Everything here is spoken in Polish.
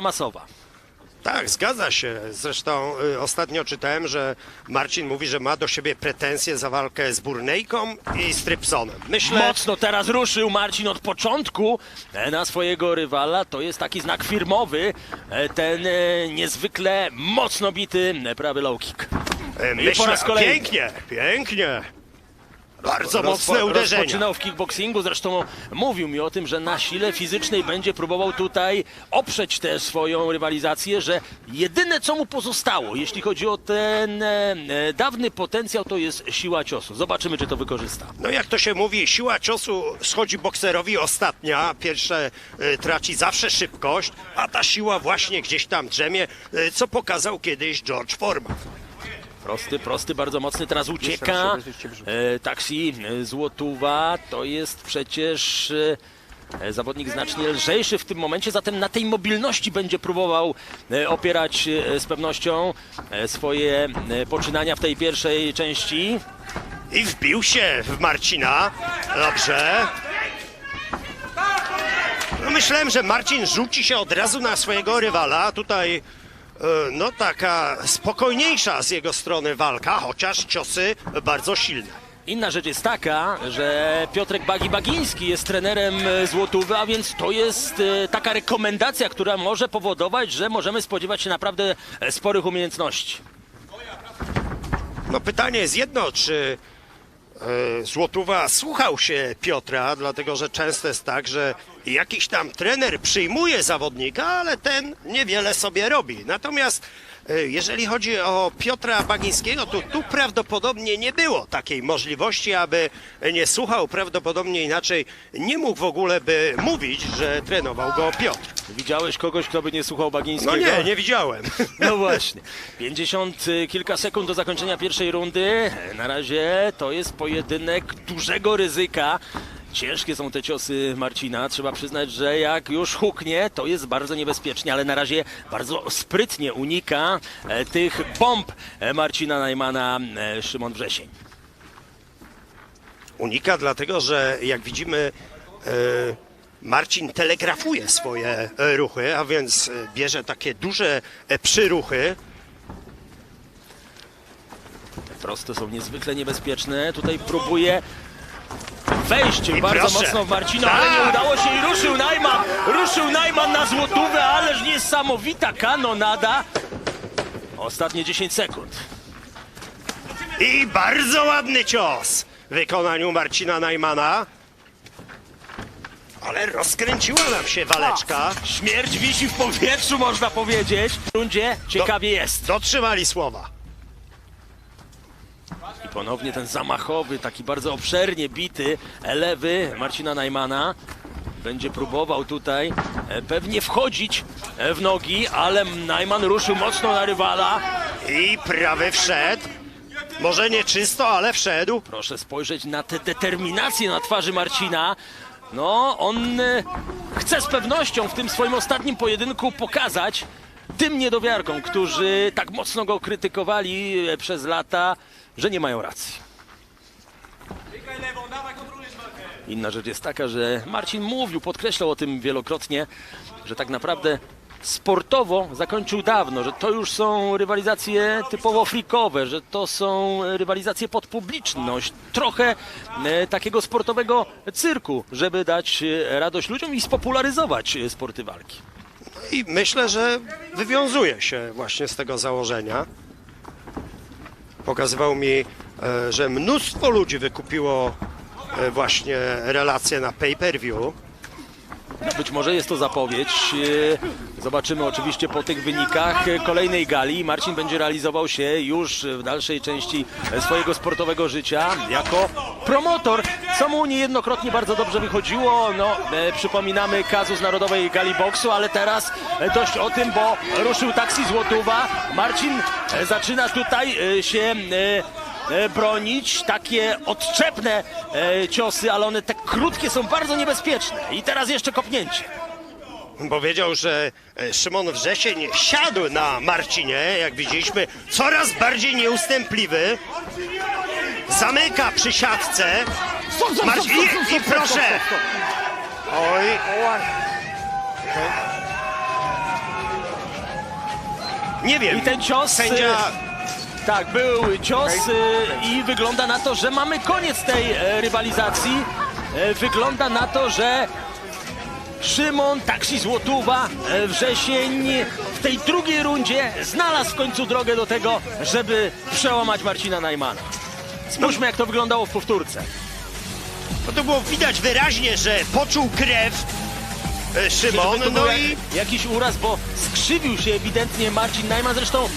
zamasowa. Tak, zgadza się. Zresztą y, ostatnio czytałem, że Marcin mówi, że ma do siebie pretensje za walkę z Burnejką i z Trypsonem. Myślę, Mocno teraz ruszył Marcin od początku e, na swojego rywala. To jest taki znak firmowy. e, Ten e, niezwykle mocno bity e, prawy low kick. y, i po raz kolejny. pięknie, pięknie. Bardzo mocne uderzenia. Rozpoczynał w kickboxingu, zresztą mówił mi o tym, że na sile fizycznej będzie próbował tutaj oprzeć tę swoją rywalizację, że jedyne co mu pozostało, jeśli chodzi o ten e, e, dawny potencjał, to jest siła ciosu. Zobaczymy, czy to wykorzysta. No jak to się mówi, siła ciosu schodzi bokserowi ostatnia. Pierwsze y, traci zawsze szybkość, a ta siła właśnie gdzieś tam drzemie, y, co pokazał kiedyś George Foreman. Prosty, prosty, bardzo mocny, teraz ucieka. E, taksi e, Złotuwa to jest przecież e, zawodnik znacznie lżejszy w tym momencie, zatem na tej mobilności będzie próbował e, opierać e, z pewnością e, swoje e, poczynania w tej pierwszej części. I wbił się w Marcina. Dobrze. No myślałem, że Marcin rzuci się od razu na swojego rywala. Tutaj no taka spokojniejsza z jego strony walka, chociaż ciosy bardzo silne. Inna rzecz jest taka, że Piotrek Bagi Bagiński jest trenerem e, Złotówy, a więc to jest e, taka rekomendacja, która może powodować, że możemy spodziewać się naprawdę e, sporych umiejętności. No pytanie jest jedno, czy e, Złotówa słuchał się Piotra, dlatego że często jest tak, że jakiś tam trener przyjmuje zawodnika, ale ten niewiele sobie robi. Natomiast e, jeżeli chodzi o Piotra Bagińskiego, to tu prawdopodobnie nie było takiej możliwości, aby nie słuchał. Prawdopodobnie inaczej nie mógł w ogóle by mówić, że trenował go Piotr. Widziałeś kogoś, kto by nie słuchał Bagińskiego? No nie, nie widziałem. No właśnie. 50 y, kilka sekund do zakończenia pierwszej rundy. Na razie to jest pojedynek dużego ryzyka. Ciężkie są te ciosy Marcina. Trzeba przyznać, że jak już huknie, to jest bardzo niebezpiecznie, ale na razie bardzo sprytnie unika e, tych bomb e, Marcina Najmana e, Szymon Wrzesień. Unika dlatego, że jak widzimy Marcin telegrafuje swoje ruchy, a więc bierze takie duże przyruchy. Proste są niezwykle niebezpieczne. Tutaj próbuje wejść I bardzo proszę. mocno w Marcina, ale nie Tak. udało się i ruszył Najman. Ruszył Najman na złotówę, ależ niesamowita kanonada. Ostatnie 10 sekund. I bardzo ładny cios w wykonaniu Marcina Najmana. Ale rozkręciła nam się waleczka. Śmierć wisi w powietrzu, można powiedzieć. W rundzie ciekawie jest. Dotrzymali słowa. Ponownie ten zamachowy, taki bardzo obszernie bity lewy Marcina Najmana. Będzie próbował tutaj e, pewnie wchodzić e, w nogi, ale Najman ruszył mocno na rywala. I prawy wszedł. Może nie czysto, ale wszedł. Proszę spojrzeć na tę determinację na twarzy Marcina. No, on e, chce z pewnością w tym swoim ostatnim pojedynku pokazać tym niedowiarkom, którzy tak mocno go krytykowali e, przez lata, że nie mają racji. Inna rzecz jest taka, że Marcin mówił, podkreślał o tym wielokrotnie, że tak naprawdę sportowo zakończył dawno, że to już są rywalizacje typowo frikowe, że to są rywalizacje pod publiczność, trochę e, takiego sportowego cyrku, żeby dać e, radość ludziom i spopularyzować sporty walki. I myślę, że wywiązuje się właśnie z tego założenia. Pokazywał mi, e, że mnóstwo ludzi wykupiło e, właśnie relacje na pay-per-view. No, być może jest to zapowiedź. E, Zobaczymy oczywiście po tych wynikach kolejnej gali. Marcin będzie realizował się już w dalszej części swojego sportowego życia jako promotor, co mu niejednokrotnie bardzo dobrze wychodziło. No, e, przypominamy kazus Narodowej Gali Boksu, ale teraz dość o tym, bo ruszył taksi Złotówa. Marcin e, zaczyna tutaj się bronić. Takie odczepne e, ciosy, ale one te krótkie są bardzo niebezpieczne. I teraz jeszcze kopnięcie. Powiedział, że e, Szymon Wrzesień siadł na Marcinie, jak widzieliśmy, coraz bardziej nieustępliwy. Zamyka przy siatce. Marcin, i, i proszę! Oj, Nie wiem. I ten cios... Sędzia e, Tak, był cios e, i wygląda na to, że mamy koniec tej e, rywalizacji. E, Wygląda na to, że Szymon Taksi Złotuwa e, Wrzesień w tej drugiej rundzie znalazł w końcu drogę do tego, żeby przełamać Marcina Najmana. Spójrzmy jak to wyglądało w powtórce. No to było widać wyraźnie, że poczuł krew Szymon, no i jak, jakiś uraz, bo skrzywił się ewidentnie Marcin Najman. Zresztą